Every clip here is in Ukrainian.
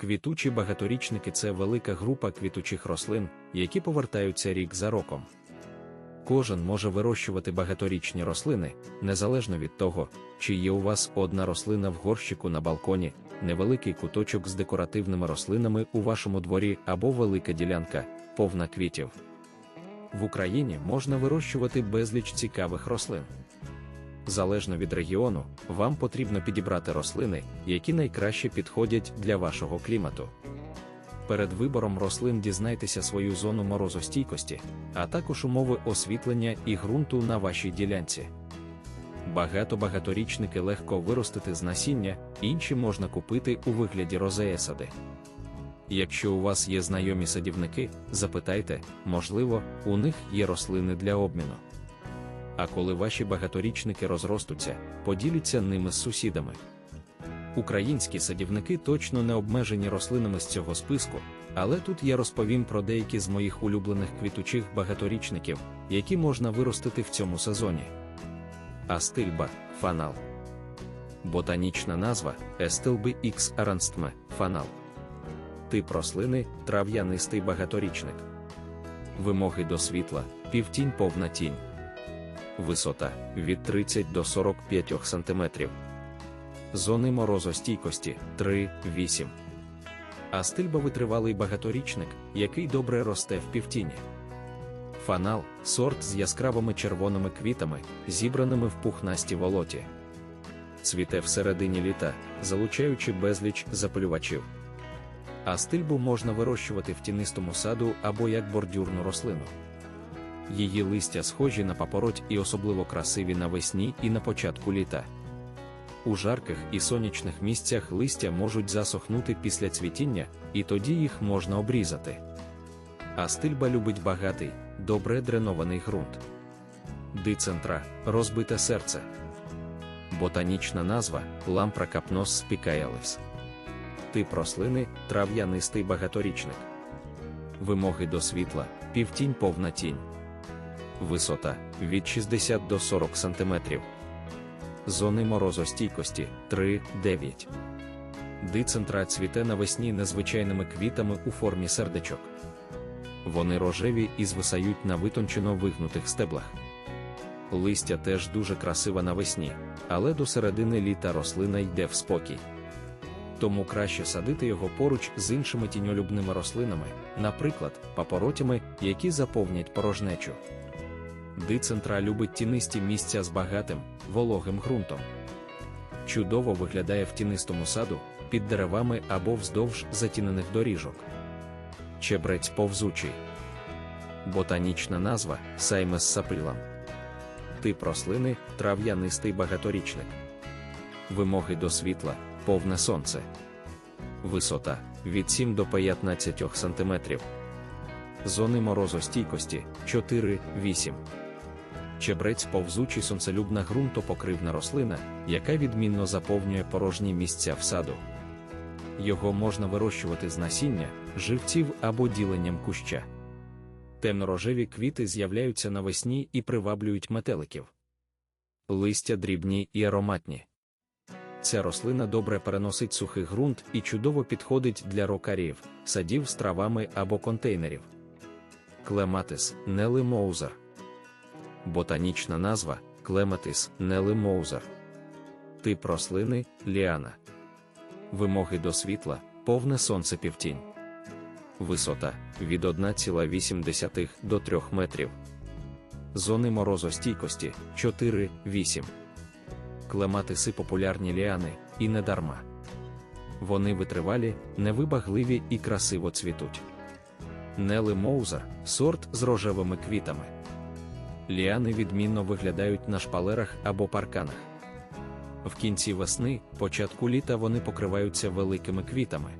Квітучі багаторічники це велика група квітучих рослин, які повертаються рік за роком. Кожен може вирощувати багаторічні рослини, незалежно від того, чи є у вас одна рослина в горщику на балконі, невеликий куточок з декоративними рослинами у вашому дворі або велика ділянка, повна квітів. В Україні можна вирощувати безліч цікавих рослин. Залежно від регіону, вам потрібно підібрати рослини, які найкраще підходять для вашого клімату. Перед вибором рослин дізнайтеся свою зону морозостійкості, а також умови освітлення і ґрунту на вашій ділянці. Багато багаторічники легко виростити з насіння, інші можна купити у вигляді розеесади. Якщо у вас є знайомі садівники, запитайте, можливо, у них є рослини для обміну. А коли ваші багаторічники розростуться, поділіться ними з сусідами. Українські садівники точно не обмежені рослинами з цього списку, але тут я розповім про деякі з моїх улюблених квітучих багаторічників, які можна виростити в цьому сезоні. Астильба фанал. Ботанічна назва Естилби X аранстме фанал. Тип рослини трав'янистий багаторічник. Вимоги до світла півтінь повна тінь. Висота від 30 до 45 см. Зони морозостійкості 3-8. Астильба витривалий багаторічник, який добре росте в півтіні. Фанал сорт з яскравими червоними квітами, зібраними в пухнасті волоті. Цвіте всередині літа, залучаючи безліч запалювачів. Астильбу можна вирощувати в тінистому саду або як бордюрну рослину. Її листя схожі на папороть і особливо красиві навесні і на початку літа. У жарких і сонячних місцях листя можуть засохнути після цвітіння, і тоді їх можна обрізати. Астильба любить багатий, добре дренований ґрунт. Дицентра розбите серце. Ботанічна назва лампра капнос спікаялис. Тип рослини трав'янистий багаторічник. Вимоги до світла півтінь повна тінь. Висота від 60 до 40 см. Зони морозостійкості 3-9. Дицентра цвіте навесні незвичайними квітами у формі сердечок. Вони рожеві і звисають на витончено вигнутих стеблах. Листя теж дуже красива навесні, але до середини літа рослина йде в спокій. Тому краще садити його поруч з іншими тіньолюбними рослинами, наприклад, папоротями, які заповнять порожнечу. Дицентра любить тінисті місця з багатим, вологим ґрунтом. Чудово виглядає в тінистому саду, під деревами або вздовж затінених доріжок. Чебрець повзучий. Ботанічна назва Саймес сапрілам. Тип рослини трав'янистий багаторічник. Вимоги до світла повне сонце. Висота від 7 до 15 см. Зони морозостійкості 4-8. Чебрець повзучий сонцелюбна ґрунтопокривна рослина, яка відмінно заповнює порожні місця в саду. Його можна вирощувати з насіння, живців або діленням куща. Темнорожеві квіти з'являються навесні і приваблюють метеликів. Листя дрібні і ароматні. Ця рослина добре переносить сухий ґрунт і чудово підходить для рокарів, садів з травами або контейнерів. Клематис Нели Моузер. Ботанічна назва Клематис Нели Моузер. Тип рослини ліана. Вимоги до світла повне сонце півтінь. Висота від 1,8 до 3 метрів. Зони морозостійкості 4-8. Клематиси популярні ліани, і не дарма. Вони витривалі, невибагливі і красиво цвітуть. Нели Моузер сорт з рожевими квітами. Ліани відмінно виглядають на шпалерах або парканах. В кінці весни, початку літа вони покриваються великими квітами.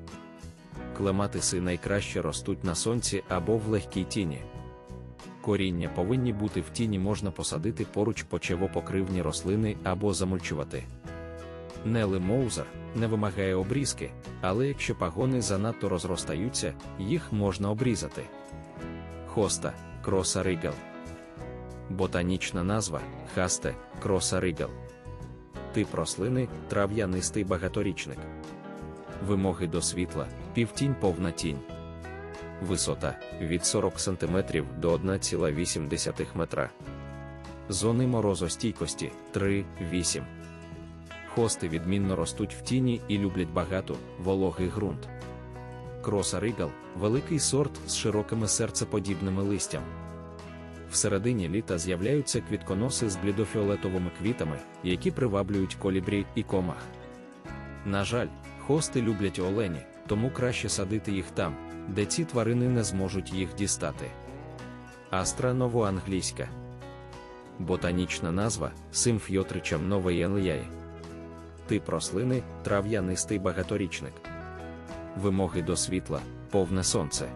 Клематиси найкраще ростуть на сонці або в легкій тіні. Коріння повинні бути в тіні можна посадити поруч почевопокривні рослини або замульчувати. Нели Моузер не вимагає обрізки, але якщо пагони занадто розростаються, їх можна обрізати. Хоста Кроса Ригал. Ботанічна назва Хасте Кроса Ригал. Тип рослини трав'янистий багаторічник. Вимоги до світла, півтінь повна тінь. Висота від 40 см до 1,8 метра. Зони морозостійкості 3-8. Хости відмінно ростуть в тіні і люблять багато, вологий ґрунт. Кроса Ригал великий сорт з широкими серцеподібними листям. Всередині літа з'являються квітконоси з блідофіолетовими квітами, які приваблюють колібрі і комах. На жаль, хости люблять олені, тому краще садити їх там, де ці тварини не зможуть їх дістати. Астра новоанглійська. Ботанічна назва симфйотричам новоєнляї. Тип рослини трав'янистий багаторічник. Вимоги до світла повне сонце.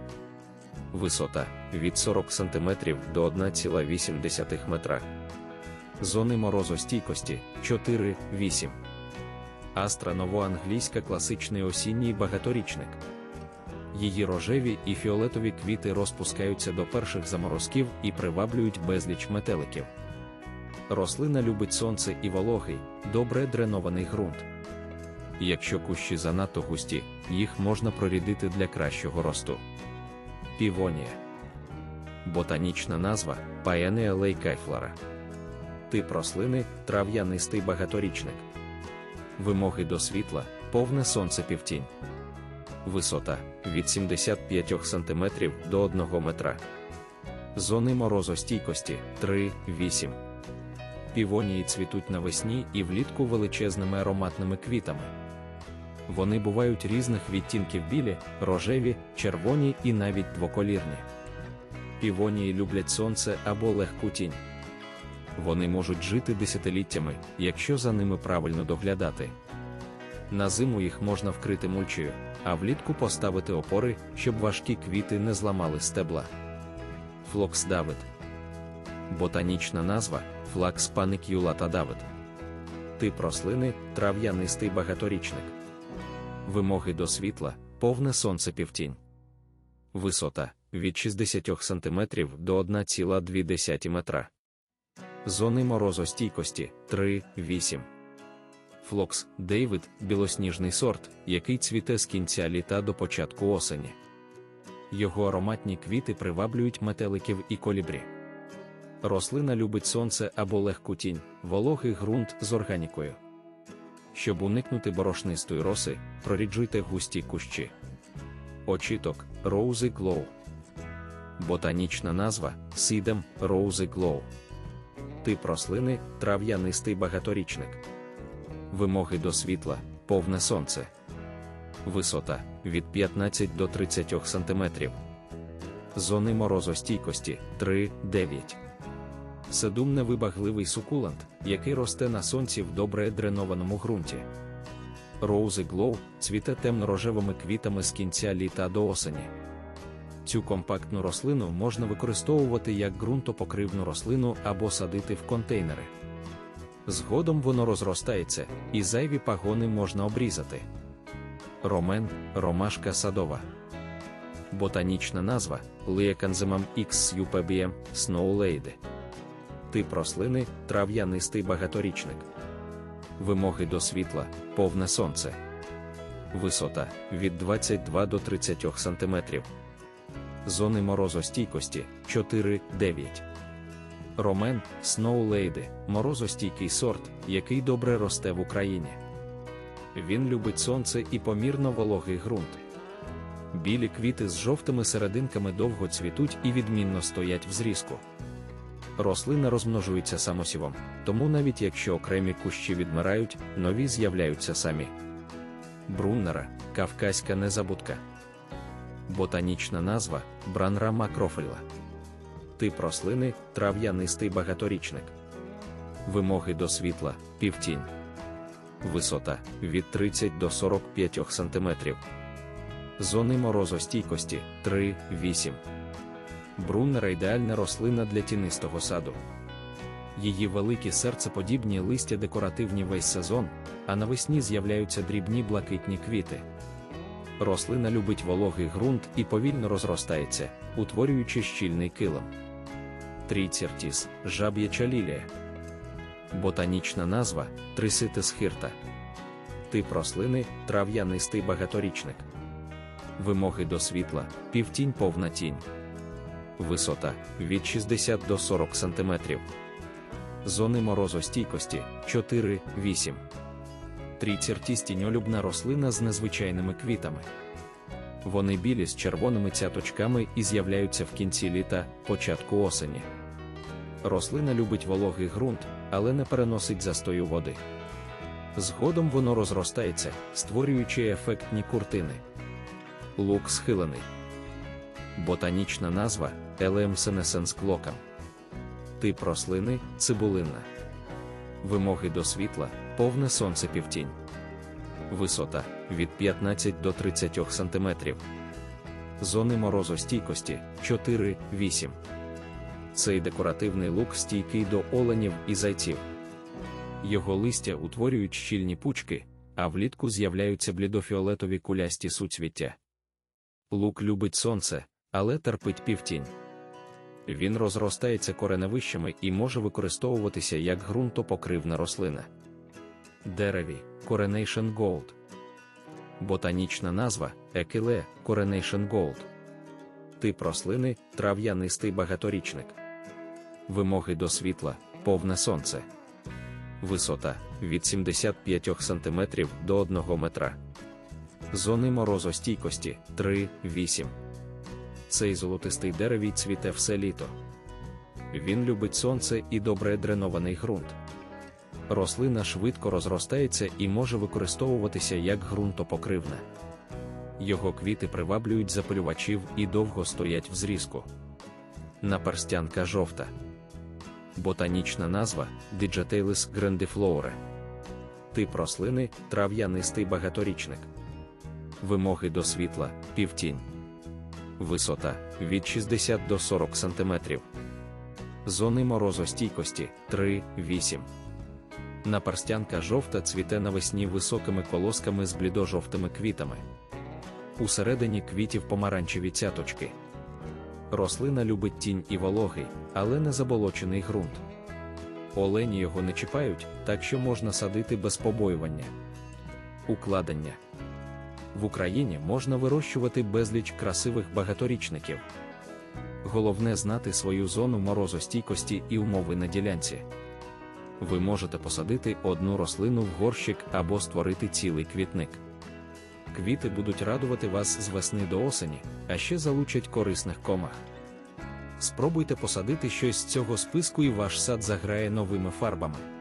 Висота від 40 см до 1,8 метра. Зони морозостійкості 4-8. Астра новоанглійська класичний осінній багаторічник. Її рожеві і фіолетові квіти розпускаються до перших заморозків і приваблюють безліч метеликів. Рослина любить сонце і вологий, добре дренований ґрунт. Якщо кущі занадто густі, їх можна прорідити для кращого росту. Півонія. Ботанічна назва Paenea leuciflora. Тип рослини трав'янистий багаторічник. Вимоги до світла повне сонце півтінь. Висота від 75 см до 1 метра. Зони морозостійкості 3-8. Півонії цвітуть навесні і влітку величезними ароматними квітами. Вони бувають різних відтінків білі, рожеві, червоні і навіть двоколірні. Півонії люблять сонце або легку тінь. Вони можуть жити десятиліттями, якщо за ними правильно доглядати. На зиму їх можна вкрити мульчею, а влітку поставити опори, щоб важкі квіти не зламали стебла. Флокс Давид. Ботанічна назва флакс паникюлата Давид. Тип рослини трав'янистий багаторічник. Вимоги до світла повне сонце півтінь. Висота від 60 см до 1,2 метра. Зони морозостійкості 3-8. Флокс Дейвид білосніжний сорт, який цвіте з кінця літа до початку осені. Його ароматні квіти приваблюють метеликів і колібрі. Рослина любить сонце або легку тінь, вологий ґрунт з органікою. Щоб уникнути борошнистої роси, проріджуйте густі кущі. Очіток Rosy Glow. Ботанічна назва Сідем Rosy Glow. Тип рослини трав'янистий багаторічник. Вимоги до світла повне сонце. Висота від 15 до 30 см. Зони морозостійкості 3-9. Седум невибагливий сукулант, який росте на сонці в добре дренованому ґрунті. Роузи Глоу цвіте темно-рожевими квітами з кінця літа до осені. Цю компактну рослину можна використовувати як ґрунтопокривну рослину або садити в контейнери. Згодом воно розростається, і зайві пагони можна обрізати. Ромен ромашка садова. Ботанічна назва Liacanzemum X UPBM Snowlady. Тип рослини трав'янистий багаторічник. Вимоги до світла повне сонце. Висота від 22 до 30 см. Зони морозостійкості 4-9. Ромен Lady – морозостійкий сорт, який добре росте в Україні. Він любить сонце і помірно вологий ґрунт. Білі квіти з жовтими серединками довго цвітуть і відмінно стоять в зрізку. Рослина розмножується самосівом, тому навіть якщо окремі кущі відмирають, нові з'являються самі. Бруннера кавказька незабудка. Ботанічна назва бранра макрофельла. Тип рослини трав'янистий багаторічник. Вимоги до світла півтінь. Висота від 30 до 45 см. Зони морозостійкості 3-8. Бруннера ідеальна рослина для тінистого саду. Її великі серцеподібні листя декоративні весь сезон, а навесні з'являються дрібні блакитні квіти. Рослина любить вологий ґрунт і повільно розростається, утворюючи щільний килим. Трійцертіс жаб'яча лілія. Ботанічна назва триситис хирта. Тип рослини трав'янистий багаторічник. Вимоги до світла півтінь повна тінь. Висота від 60 до 40 см. Зони морозостійкості 4-8. Трійцертість тіньолюбна рослина з незвичайними квітами. Вони білі з червоними цяточками і з'являються в кінці літа, початку осені. Рослина любить вологий ґрунт, але не переносить застою води. Згодом воно розростається, створюючи ефектні куртини. Лук схилений. Ботанічна назва Елем senescens клокам. Тип рослини цибулинна. Вимоги до світла повне сонце півтінь. Висота від 15 до 30 см. Зони морозостійкості 4-8. Цей декоративний лук стійкий до оленів і зайців. Його листя утворюють щільні пучки, а влітку з'являються блідофіолетові кулясті суцвіття. Лук любить сонце, але терпить півтінь. Він розростається кореневищами і може використовуватися як ґрунтопокривна рослина. Дереві Coronation Gold. Ботанічна назва Екіле Coronation Gold. Тип рослини трав'янистий багаторічник. Вимоги до світла повне сонце. Висота від 75 см до 1 метра. Зони морозостійкості 3-8. Цей золотистий деревій цвіте все літо. Він любить сонце і добре дренований ґрунт. Рослина швидко розростається і може використовуватися як ґрунтопокривна. Його квіти приваблюють запилювачів і довго стоять в зрізку. Наперстянка жовта. Ботанічна назва Digitalis grandiflora. Тип рослини трав'янистий багаторічник. Вимоги до світла півтінь. Висота від 60 до 40 см. Зони морозостійкості 3-8. Наперстянка жовта цвіте навесні високими колосками з блідо-жовтими квітами. Усередині квітів помаранчеві цяточки. Рослина любить тінь і вологий, але не заболочений ґрунт. Олені його не чіпають, так що можна садити без побоювання. Укладення в Україні можна вирощувати безліч красивих багаторічників. Головне знати свою зону морозостійкості і умови на ділянці. Ви можете посадити одну рослину в горщик або створити цілий квітник. Квіти будуть радувати вас з весни до осені, а ще залучать корисних комах. Спробуйте посадити щось з цього списку, і ваш сад заграє новими фарбами.